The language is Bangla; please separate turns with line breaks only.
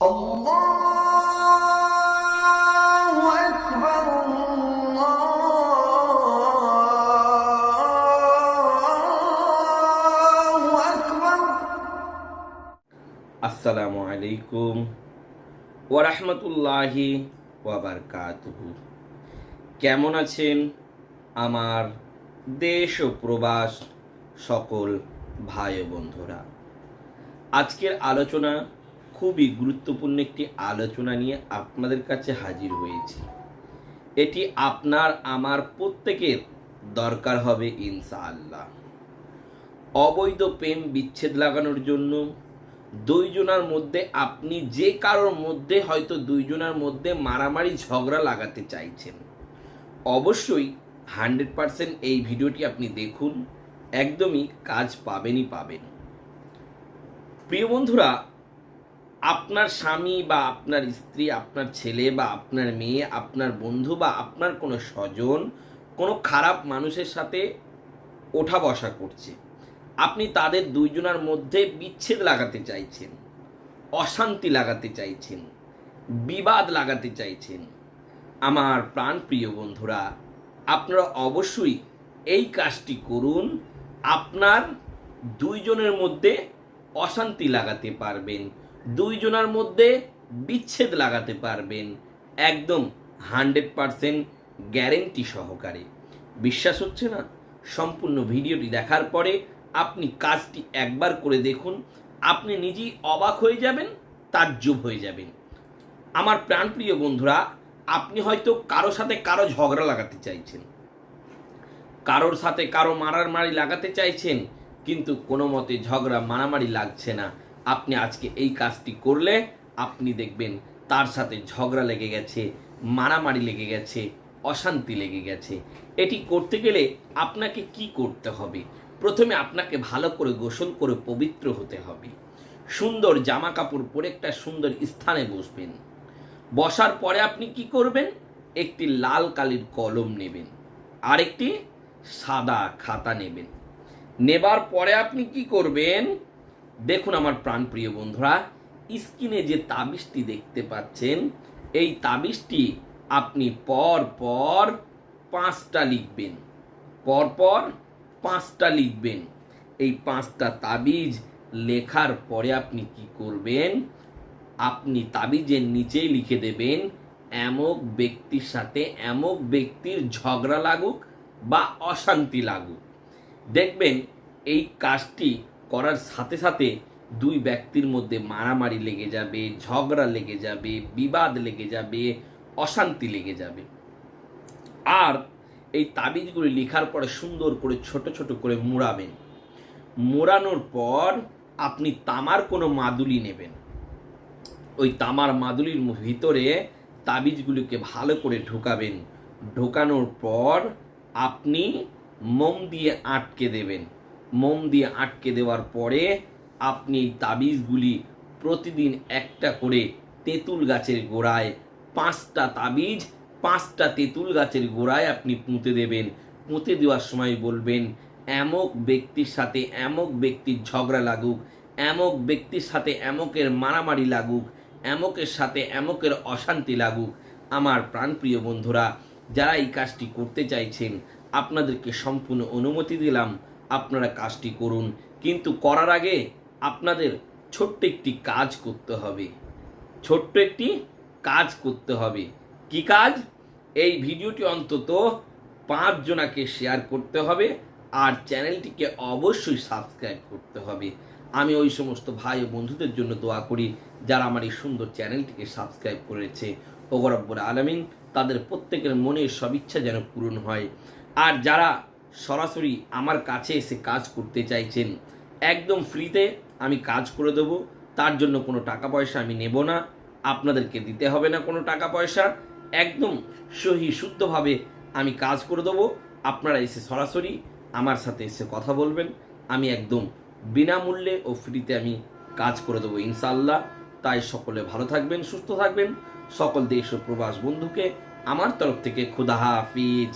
আসসালামু আলাইকুম ওরহমতুল্লাহি ওয়াবারকাতুহু কেমন আছেন আমার দেশ ও প্রবাস সকল ভাই বন্ধুরা? আজকের আলোচনা খুবই গুরুত্বপূর্ণ একটি আলোচনা নিয়ে আপনাদের কাছে হাজির হয়েছি। এটি আপনার, আমার প্রত্যেকের দরকার হবে ইনশাআল্লাহ। অবৈধ প্রেম বিচ্ছেদ লাগানোর জন্য দুইজনার মধ্যে, আপনি যে কারোর মধ্যে, হয়তো দুইজনার মধ্যে মারামারি ঝগড়া লাগাতে চাইছেন। অবশ্যই হান্ড্রেড পারসেন্ট এই ভিডিওটি আপনি দেখুন, একদমই কাজ পাবেনই পাবেন। প্রিয় বন্ধুরা আপনার স্বামী বা আপনার স্ত্রী, আপনার ছেলে বা আপনার মেয়ে, আপনার বন্ধু বা আপনার কোনো স্বজন কোনো খারাপ মানুষের সাথে ওঠা বসা করছে। আপনি তাদের দুইজনের মধ্যে বিচ্ছেদ লাগাতে চাইছেন, অশান্তি লাগাতে চাইছেন, বিবাদ লাগাতে চাইছেন। আমার প্রাণ প্রিয় বন্ধুরা, আপনারা অবশ্যই এই কাজটি করুন, আপনার দুইজনের মধ্যে অশান্তি লাগাতে পারবেন। দুইজনের মধ্যে বিচ্ছেদ লাগাতে পারবেন। একদম হান্ড্রেড পারসেন্ট গ্যারেন্টি সহকারে। বিশ্বাস হচ্ছে না? সম্পূর্ণ ভিডিওটি দেখার পরে আপনি কাজটি একবার করে দেখুন। আপনি নিজেই অবাক হয়ে যাবেন, তাজ্জব হয়ে যাবেন। আমার প্রাণপ্রিয় বন্ধুরা, আপনি হয়তো কারও সাথে কারও ঝগড়া লাগাতে চাইছেন। কারোর সাথে কারও মারার মারি লাগাতে চাইছেন, কিন্তু কোনো মতে ঝগড়া, মারামারি লাগছে না। আপনি আজকে এই কাজটি করলে আপনি দেখবেন তার সাথে ঝগড়া লেগে গেছে, মারামারি লেগে গেছে, অশান্তি লেগে গেছে। এটি করতে গেলে আপনাকে কি করতে হবে? প্রথমে আপনাকে ভালো করে গোসল করে পবিত্র হতে হবে। সুন্দর জামা কাপড় পরে একটা সুন্দর স্থানে বসবেন। বসার পরে আপনি কি করবেন? একটি লাল কালির কলম নেবেন। আরেকটি সাদা খাতা নেবেন। নেবার পরে আপনি কি করবেন? দেখুন আমার প্রাণপ্রিয় বন্ধুরা, স্ক্রিনে যে তাবিজটি দেখতে পাচ্ছেন, এই তাবিজটি আপনি পর পর পাঁচটা লিখবেন, পর পর পাঁচটা লিখবেন। এই পাঁচটা তাবিজ লেখার পরে আপনি কি করবেন, আপনি তাবিজের নিচেই লিখে দেবেন, এমক ব্যক্তির সাথে এমক ব্যক্তির ঝগড়া লাগুক বা অশান্তি লাগুক। দেখবেন এই কাজটি করার সাথে সাথে দুই ব্যক্তির মধ্যে মারামারি লেগে যাবে, ঝগড়া লেগে যাবে, বিবাদ লেগে যাবে, অশান্তি লেগে যাবে। আর এই তাবিজগুলি লেখার পরে সুন্দর করে, ছোট ছোট করে মুড়াবেন। মোড়ানোর পর আপনি তামার কোনো মাদুলি নেবেন। ওই তামার মাদুলির ভিতরে তাবিজগুলিকে ভালো করে ঢোকাবেন। ঢোকানোর পর আপনি মোম দিয়ে আটকে দেবেন। মোম দিয়ে আটকে দেওয়ার পরে আপনি তাবিজগুলি প্রতিদিন একটা করে তেঁতুল গাছের গোড়ায় পাঁচটা তাবিজ, পাঁচটা তেঁতুল গাছের গোড়ায় আপনি পুঁতে দেবেন। পুঁতে দেওয়ার সময় বলবেন, এমক ব্যক্তির সাথে এমক ব্যক্তির ঝগড়া লাগুক, এমক ব্যক্তির সাথে এমকের মারামারি লাগুক, এমকের সাথে এমকের অশান্তি লাগুক। আমার প্রাণপ্রিয় বন্ধুরা, যারা এই কাজটি করতে চাইছেন, আপনাদেরকে সম্পূর্ণ অনুমতি দিলাম। আপনারা কাজটি করুন। কিন্তু করার আগে আপনাদের ছোট্ট একটি কাজ করতে হবে। ছোট্ট একটি কাজ করতে হবে। কি কাজ? এই ভিডিওটি অন্তত পাঁচজনাকে শেয়ার করতে হবে আর চ্যানেলটিকে অবশ্যই সাবস্ক্রাইব করতে হবে। আমি ওই সমস্ত ভাই ও বন্ধুদের জন্য দোয়া করি, যারা আমার এই সুন্দর চ্যানেলটিকে সাবস্ক্রাইব করেছে। ওগরব্বর আলমিন, তাদের প্রত্যেকের মনের সব ইচ্ছা যেন পূরণ হয়। আর যারা সরাসরি আমার কাছে এসে কাজ করতে চাইছেন। একদম ফ্রিতে আমি কাজ করে দেব, তার জন্য কোনো টাকা পয়সা আমি নেব না। আপনাদেরকে দিতে হবে না কোনো টাকা পয়সা। একদম সহি শুদ্ধভাবে আমি কাজ করে দেবো। আপনারা এসে সরাসরি আমার সাথে এসে কথা বলবেন। আমি একদম বিনামূল্যে ও ফ্রিতে আমি কাজ করে দেবো ইনশাল্লাহ তাই সকলে ভালো থাকবেন, সুস্থ থাকবেন। সকল দেশ ও প্রবাস বন্ধুকে আমার তরফ থেকে খুদা হাফিজ।